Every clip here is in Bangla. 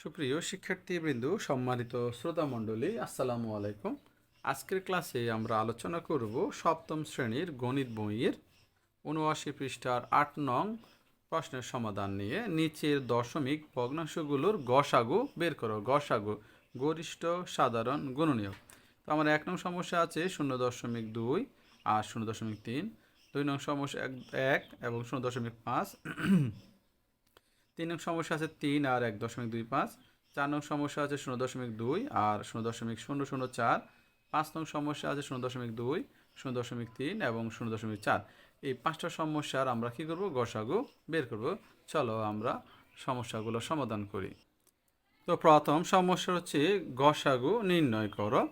সুপ্রিয় শিক্ষার্থীবৃন্দ, সম্মানিত শ্রোতা মণ্ডলী আসসালামু আলাইকুম। আজকের ক্লাসে আমরা আলোচনা করব সপ্তম শ্রেণির গণিত বইয়ের উনআশি পৃষ্ঠার আট নং প্রশ্নের সমাধান নিয়ে নিচের দশমিক ভগ্নাংশগুলোর গসাগু বের করো। গসাগু, গরিষ্ঠ, সাধারণ, গুণনীয়। তো আমার এক নং সমস্যা আছে শূন্য দশমিক দুই আর শূন্য দশমিক তিন। দুই নং সমস্যা এক এবং শূন্য দশমিক পাঁচ। তিন নং সমস্যা আছে তিন আর এক দশমিক দুই পাঁচ। চার নং সমস্যা আছে শূন্য দশমিক দুই আর শূন্য দশমিক শূন্য শূন্য চার। পাঁচ নং সমস্যা আছে শূন্য দশমিক দুই, শূন্য দশমিক তিন এবং শূন্য দশমিক চার। এই পাঁচটা সমস্যার আমরা কি করব? গসাগু বের করব। চলো আমরা সমস্যাগুলো সমাধান করি। তো প্রথম সমস্যা হচ্ছে গসাগু নির্ণয় করো।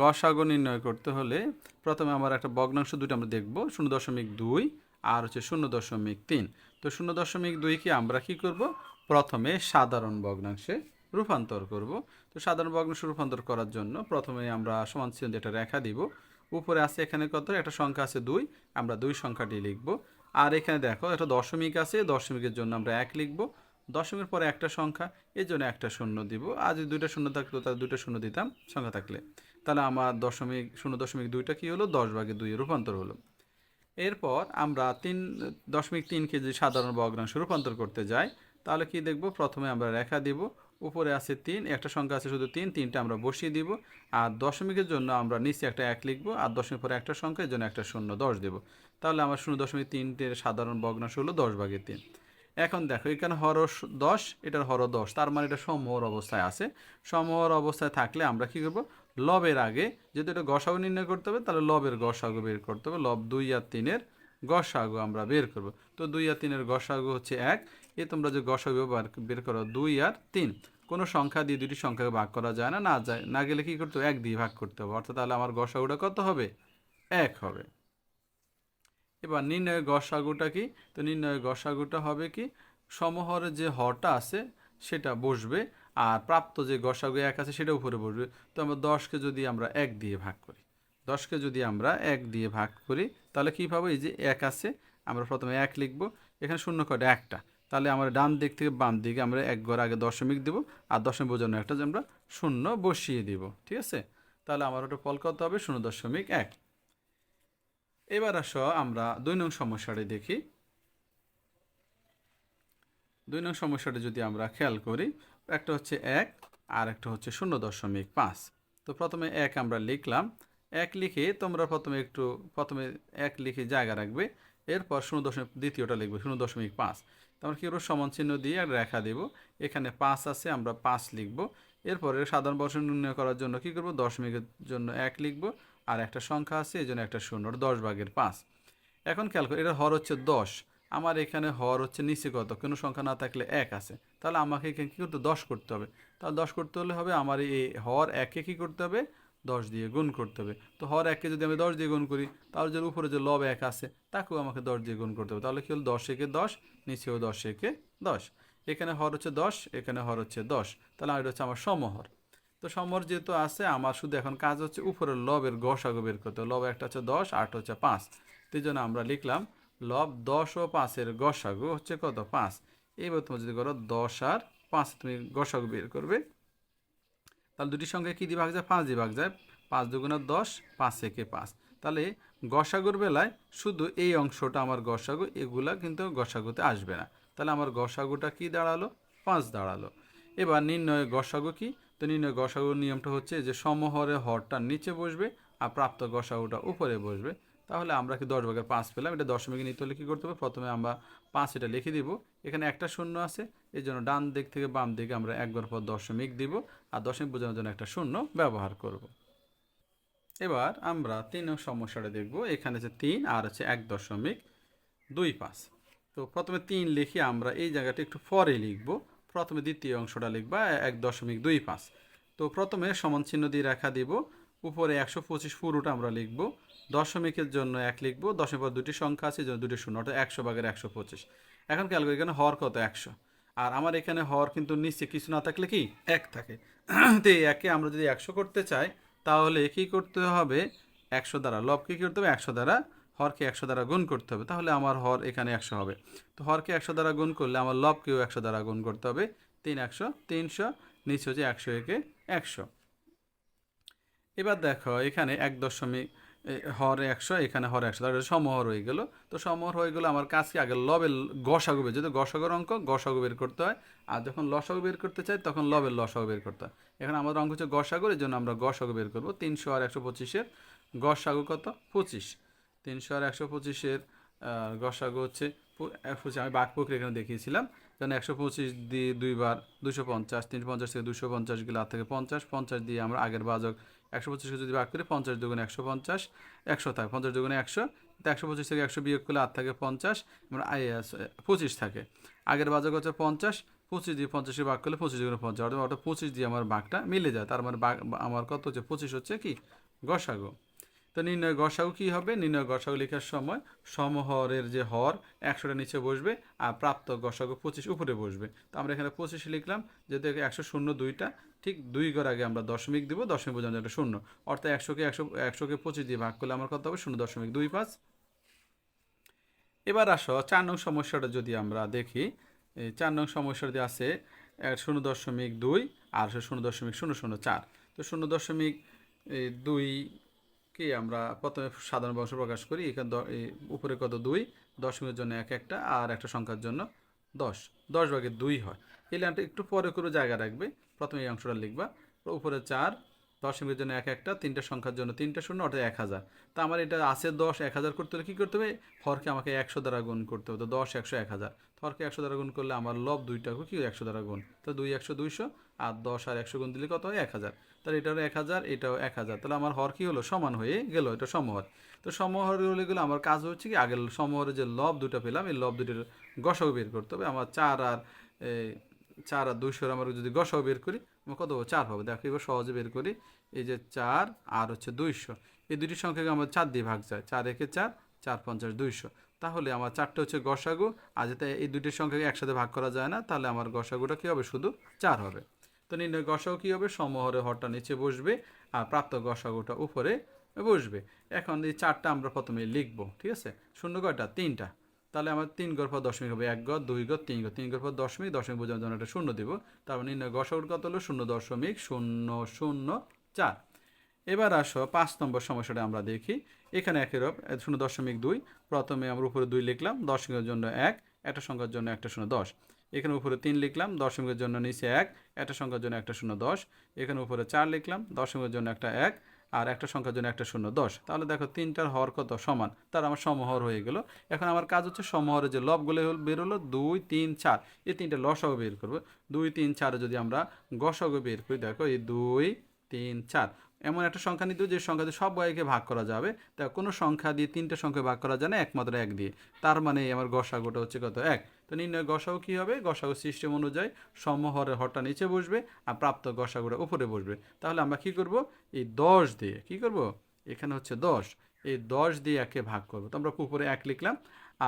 গসাগু নির্ণয় করতে হলে প্রথমে আমার একটা ভগ্নাংশ দুটো আমরা দেখব। শূন্য দশমিক দুই আর হচ্ছে শূন্য দশমিক তিন। তো শূন্য দশমিক দুইকে আমরা কি করব? প্রথমে সাধারণ ভগ্নাংশে রূপান্তর করব। তো সাধারণ ভগ্নাংশে রূপান্তর করার জন্য প্রথমে আমরা সমান চিহ্ন একটা রেখা দিব। উপরে আছে এখানে কত? একটা সংখ্যা আছে দুই। আমরা দুই সংখ্যাটি লিখব। আর এখানে দেখো, একটা দশমিক আছে। দশমিকের জন্য আমরা এক লিখব। দশমিকের পরে একটা সংখ্যা। এর জন্য একটা শূন্য দিব। আর যদি দুইটা শূন্য থাকতো, তাহলে দুইটা শূন্য দিতাম সংখ্যা থাকলে। তাহলে আমার দশমিক, শূন্য দশমিক দুইটা কী হলো? দশ ভাগে দুই রূপান্তর হলো। এরপর আমরা তিন, দশমিক তিন কেজি সাধারণ ভগ্নাংশ রূপান্তর করতে যাই। তাহলে কি দেখব? প্রথমে আমরা রেখা দিব। উপরে আছে তিন, একটা সংখ্যা আছে শুধু তিন, তিনটা আমরা বসিয়ে দিব। আর দশমিকের জন্য আমরা নিচে একটা এক লিখব, আর দশমিক পরে একটা সংখ্যা, এর জন্য একটা শূন্য দশ দেব। তাহলে আমার শূন্য দশমিক তিনটের সাধারণ ভগ্নাংশ হলো দশ ভাগের তিন। এখন দেখো, এখানে হর দশ, এটার হর দশ, তার মানে এটা সমহর অবস্থায় আছে। সমহর অবস্থায় থাকলে আমরা কি করব? লবের আগে। যেহেতু এটা গসাগু নির্ণয় করতে হবে, তাহলে লবের গসাগু বের করতে হবে। লব দুই আর তিনের গসাগু আমরা বের করব। তো দুই আর তিনের গসাগু হচ্ছে এক। এ তোমরা যে গসাগু বার- করো, দুই আর তিন। কোনো সংখ্যা দিয়ে দুটি সংখ্যাকে ভাগ করা যায় না না যায় না গেলে কী করতে হবে? এক দিয়ে ভাগ করতে হবে। অর্থাৎ তাহলে আমার গসাগুটা কত হবে? এক হবে। এবার নির্ণয় গসাগুটা কি? তো নির্ণয় গসাগুটা হবে কি? সমহরের যে হরটা আছে, সেটা বসবে। আর প্রাপ্ত যে গসাগু এক আছে সেটা উপরে বসবে তো আমরা দশকে যদি আমরা এক দিয়ে ভাগ করি, দশকে যদি আমরা এক দিয়ে ভাগ করি, তাহলে কী পাবো? এই যে এক আছে, আমরা প্রথমে এক লিখব, এখানে শূন্য কয়টা একটা। তাহলে আমরা ডান দিক থেকে বাম দিকে আমরা এক ঘর আগে দশমিক দেব, আর দশমিক বোঝানো একটা যে আমরা শূন্য বসিয়ে দিব, ঠিক আছে? তাহলে আমার ওটা ফল কত হবে? শূন্য দশমিক এক। এবার আসো আমরা দুই নং সমস্যাটি দেখি। দুই নং সমস্যাটা যদি আমরা খেয়াল করি, একটা হচ্ছে এক আর একটা হচ্ছে শূন্য দশমিক পাঁচ। তো প্রথমে এক আমরা লিখলাম, এক লিখে তোমরা প্রথমে একটু, প্রথমে এক লিখে জায়গা রাখবে, এরপর শূন্য দশমিক, দ্বিতীয়টা লিখবে, শূন্য দশমিক পাঁচ। তারপর কি করব সমান চিহ্ন দিয়ে একটা রেখা দেব, এখানে পাঁচ আছে, আমরা পাঁচ লিখব। এরপরে সাধারণ বর্ষণ নির্ণয় করার জন্য কি করব, দশমিকের জন্য এক লিখব, আর একটা সংখ্যা আছে, এই জন্য একটা শূন্য, দশ ভাগের পাঁচ। এখন খেয়াল করি, এটা হর হচ্ছে দশ আমার এখানে হর হচ্ছে নিচে কত কোনো সংখ্যা না থাকলে এক আছে। তাহলে আমাকে এখানে কী করতে দশ করতে হবে। তাহলে দশ করতে হলে হবে আমার এই হর একে কী করতে হবে? দশ দিয়ে গুণ করতে হবে। তো হর একে যদি আমি দশ দিয়ে গুণ করি, তাহলে যে উপরে যে লব এক আছে, তাকেও আমাকে দশ দিয়ে গুণ করতে হবে। তাহলে কী হলো? দশ একে দশ, নিচেও দশ একে দশ। এখানে হর হচ্ছে দশ, এখানে হর হচ্ছে দশ। তাহলে এটা হচ্ছে আমার সমহর। তো সমর যেহেতু আছে, আমার শুধু এখন কাজ হচ্ছে উপরের লবের গসাগু বের করতে। লব একটা হচ্ছে দশ, আট হচ্ছে পাঁচ। এই জন্য আমরা লিখলাম লব দশ ও পাঁচের গসাগু হচ্ছে কত? পাঁচ। এবার তুমি যদি করো দশ আর পাঁচ, তুমি গসাগু বের করবে। তাহলে দুটি সঙ্গে কী দিয়ে ভাগ যায়? পাঁচ দিয়ে ভাগ যায়। পাঁচ দুগুণা দশ, পাঁচ একে পাঁচ। তাহলে গসাগুর বেলায় শুধু এই অংশটা আমার গসাগু, এগুলা কিন্তু গসাগুতে আসবে না। তাহলে আমার গসাগুটা কি দাঁড়াল? পাঁচ দাঁড়াল। এবার নির্ণয় গসাগু কি? তো নির্ণয় গসাগুর নিয়মটা হচ্ছে যে সমহরে হরটা নিচে বসবে আর প্রাপ্ত গসাগুটা উপরে বসবে। তাহলে আমরা কি দশ ভাগের পাঁচ পেলাম? এটা দশমিকে নিতে হলে কী করতে হবে? প্রথমে আমরা পাঁচ এটা লিখে দিব। এখানে একটা শূন্য আছে। এই জন্য ডান দিক থেকে বাম দিকে আমরা একবার পর দশমিক দিব আর দশমিক বোঝানোর জন্য একটা শূন্য ব্যবহার করব। এবার আমরা তিন সমস্যাটা দেখব। এখানে যে তিন আর হচ্ছে এক দশমিক দুই পাঁচ। তো প্রথমে তিন লিখে আমরা এই জায়গাটা একটু পরে লিখব। প্রথমে দ্বিতীয় অংশটা লিখবা এক দশমিক দুই পাঁচ। তো প্রথমে সমান চিহ্ন দিয়ে রেখা দিব। উপরে একশো পঁচিশ পুরোটা আমরা লিখব। দশমিকের জন্য এক লিখব দশমিক পর দুটি সংখ্যা আছে জন্য দুটি শূন্য, অর্থাৎ একশো ভাগের একশো পঁচিশ। এখন খেয়াল করি এখানে হর কত একশো। আর আমার এখানে হর কিন্তু নিচে কিছু না থাকলে কি? এক থাকে। তো এই একে আমরা যদি একশো করতে চাই, তাহলে কি করতে হবে? একশো দ্বারা লবকে কী করতে হবে? একশো দ্বারা হরকে একশো দ্বারা গুণ করতে হবে। তাহলে আমার হর এখানে একশো হবে। তো হরকে একশো দ্বারা গুণ করলে আমার লবকেও একশো দ্বারা গুণ করতে হবে। তিন একশো, তিনশো, নিচে হচ্ছে একশো একে একশো। এবার দেখো, এখানে এক দশমিক হর একশো, এখানে হর একশো তাহলে সমহর হয়ে গেল। তো সমহর হয়ে গেলো আমার কাজকে আগে লবের গসাগু বের যদি গসাগুর অঙ্ক, গসাগু বের করতে হয়। আর যখন লসাগু বের করতে চাই, তখন লবের লসাগু বের করতে হয়। এখানে আমাদের অঙ্ক হচ্ছে গসাগুর এই জন্য আমরা গসাগু বের করব। তিনশো আর একশো পঁচিশের গসাগু কত? পঁচিশ। তিনশো আর একশো পঁচিশের গসাগু হচ্ছে আমি বাঘ পুকুর এখানে দেখিয়েছিলাম। যেন একশো পঁচিশ দিয়ে দুইবার দুশো পঞ্চাশ, তিনশো পঞ্চাশ থেকে দুশো পঞ্চাশ গেলে আর থেকে পঞ্চাশ পঞ্চাশ দিয়ে আমরা আগের বাজক একশো পঁচিশকে যদি ভাগ করি পঞ্চাশ দুগুণে একশো পঞ্চাশ, একশো থাকে, পঞ্চাশ দুগুণে একশো তো একশো পঁচিশ থেকে একশো বিয়োগ করলে আট থাকে পঞ্চাশ মানে পঁচিশ থাকে। আগের বাজার হচ্ছে পঞ্চাশ, পঁচিশ দিয়ে পঞ্চাশে ভাগ করলে পঁচিশ দুগুণে পঞ্চাশ, অর্থাৎ ওটা পঁচিশ দিয়ে আমার বাঘটা মিলে যায়, তার মানে আমার কত হচ্ছে, পঁচিশ হচ্ছে কি? গসাগো। তো নির্ণয় গসাগু কী হবে? নির্ণয় গসাগু লেখার সময় সমহরের যে হর, একশোটা নিচে বসবে আর প্রাপ্ত গসাগু পঁচিশ উপরে বসবে। তো আমরা এখানে পঁচিশ লিখলাম যেহেতু একশো শূন্য দুইটা, ঠিক দুই ঘর আগে আমরা দশমিক দিব, দশমিক বোঝানো একটা শূন্য। অর্থাৎ একশোকে একশো, একশোকে পঁচিশ দিয়ে ভাগ করলে আমার কত হবে? শূন্য দশমিক দুই পাঁচ। এবার আসো, চার নং সমস্যাটা যদি আমরা দেখি চার নং সমস্যাটি আছে শূন্য দশমিক দুই আর শূন্য দশমিক শূন্য শূন্য চার। তো শূন্য দশমিক দুই কে আমরা প্রথমে সাধারণ বংশ প্রকাশ করি, এখানে উপরে কত? দুই। দশমিকের জন্য এক একটা আর একটা সংখ্যার জন্য দশ। দশ ভাগে দুই হয়। এই লাইনটা একটু পরে করে জায়গা রাখবে। প্রথমে এই অংশটা লিখবা। উপরে চার দশমিকের জন্য এক একটা, তিনটা সংখ্যার জন্য তিনটা শূন্য, অর্থাৎ এক হাজার। তা আমার এটা আছে দশ, এক হাজার করতে হলে কী করতে হবে? হরকে আমাকে একশো দ্বারা গুণ করতে হবে। তো দশ, একশো, এক হাজার। হরকে একশো দ্বারা গুণ করলে আমার লব দুইটাকে কি একশো দ্বারা গুণ? তো দুই, একশো, দুইশো, আর দশ আর একশো গুণ দিলে কত হয়? এক হাজার। তাহলে এটাও এক হাজার, এটাও এক হাজার। তাহলে আমার হর কি হলো? সমান হয়ে গেল, এটা সমহর। তো সমহর হলে গেলে আমার কাজ হচ্ছে কি? আগের সমহরে যে লব দুটা পেলাম, এই লব দুটোর গসাও বের করতে হবে। আমার চার আর চার আর দুইশোর আমার যদি গসাও বের করি, আমার কত হবে? চার হবে দেখো, এবার সহজে বের করি। এই যে চার আর হচ্ছে দুইশো এই দুটি সংখ্যাকে আমার চার দিয়ে ভাগ যায় চার একে চার চার পঞ্চাশ দুইশো তাহলে আমার চারটে হচ্ছে গসাগু। আর যাতে এই দুটির সংখ্যাকে একসাথে ভাগ করা যায় না, তাহলে আমার গসাগুটা কী হবে? শুধু চার হবে। তো নির্ণয় গসাগু কী হবে? সমহরে হরটা নিচে বসবে আর প্রাপ্ত গসাগুটা উপরে বসবে। এখন এই চারটা আমরা প্রথমে লিখব, ঠিক আছে? শূন্য কয়টা? তিনটা। তাহলে আমার তিন গড় পর দশমিক হবে। এক গড়, দুই গড়, তিন গড়। তিন গড় পর দশমিক দশমিক বোঝানোর জন্য একটা শূন্য দিব। তারপর নির্ণয় গসাগুর কত হলো? শূন্য দশমিক শূন্য শূন্য চার। এবার আসো পাঁচ নম্বর সমস্যাটা আমরা দেখি। এখানে একের শূন্য দশমিক দুই। প্রথমে আমরা উপরে দুই লিখলাম দশমিকের জন্য এক, একটা সংখ্যার জন্য একটা শূন্য দশ। এখানে উপরে তিন লিখলাম দশমিকের জন্য নিচে এক, একটা সংখ্যার জন্য একটা শূন্য দশ। এখানে উপরে চার লিখলাম দশমিকের জন্য একটা এক আর একটা সংখ্যার জন্য একটা শূন্য, দশ। তাহলে দেখো তিনটার হর কত? সমান। তার আমার সমহর হয়ে গেল। এখন আমার কাজ হচ্ছে সমহরে যে লবগুলো হল- বের হলো, দুই, তিন, চার। এই তিনটে লসগ বের করব। দুই, তিন, চারে যদি আমরা গসগ বের করি, দেখো এই দুই, তিন, চার। এমন একটা সংখ্যা নিতে যে সংখ্যা দিয়ে সব বয়কে ভাগ করা যাবে। তা কোনো সংখ্যা দিয়ে তিনটে সংখ্যা ভাগ করা যায় না, একমাত্র এক দিয়ে। তার মানে আমার গসাগুটা হচ্ছে কত? এক। তো নির্ণয় গসাগু কী হবে? গসাগু সিস্টেম অনুযায়ী সমহরের হরটা নিচে বসবে আর প্রাপ্ত গসাগুটা উপরে বসবে। তাহলে আমরা কি করব? এই দশ দিয়ে কি করব? এখানে হচ্ছে দশ। এই দশ দিয়ে একে ভাগ করব। তো আমরা উপরে এক লিখলাম।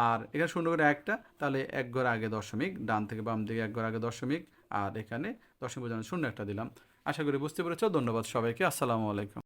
আর এখানে শূন্য করে একটা, তাহলে এক ঘর আগে দশমিক, ডান থেকে বাম দিকে এক ঘর আগে দশমিক, আর এখানে দশমিক বোঝানো শূন্য একটা দিলাম। আশা করি বুঝতে পেরেছ। ধন্যবাদ সবাইকে। আসসালামু আলাইকুম।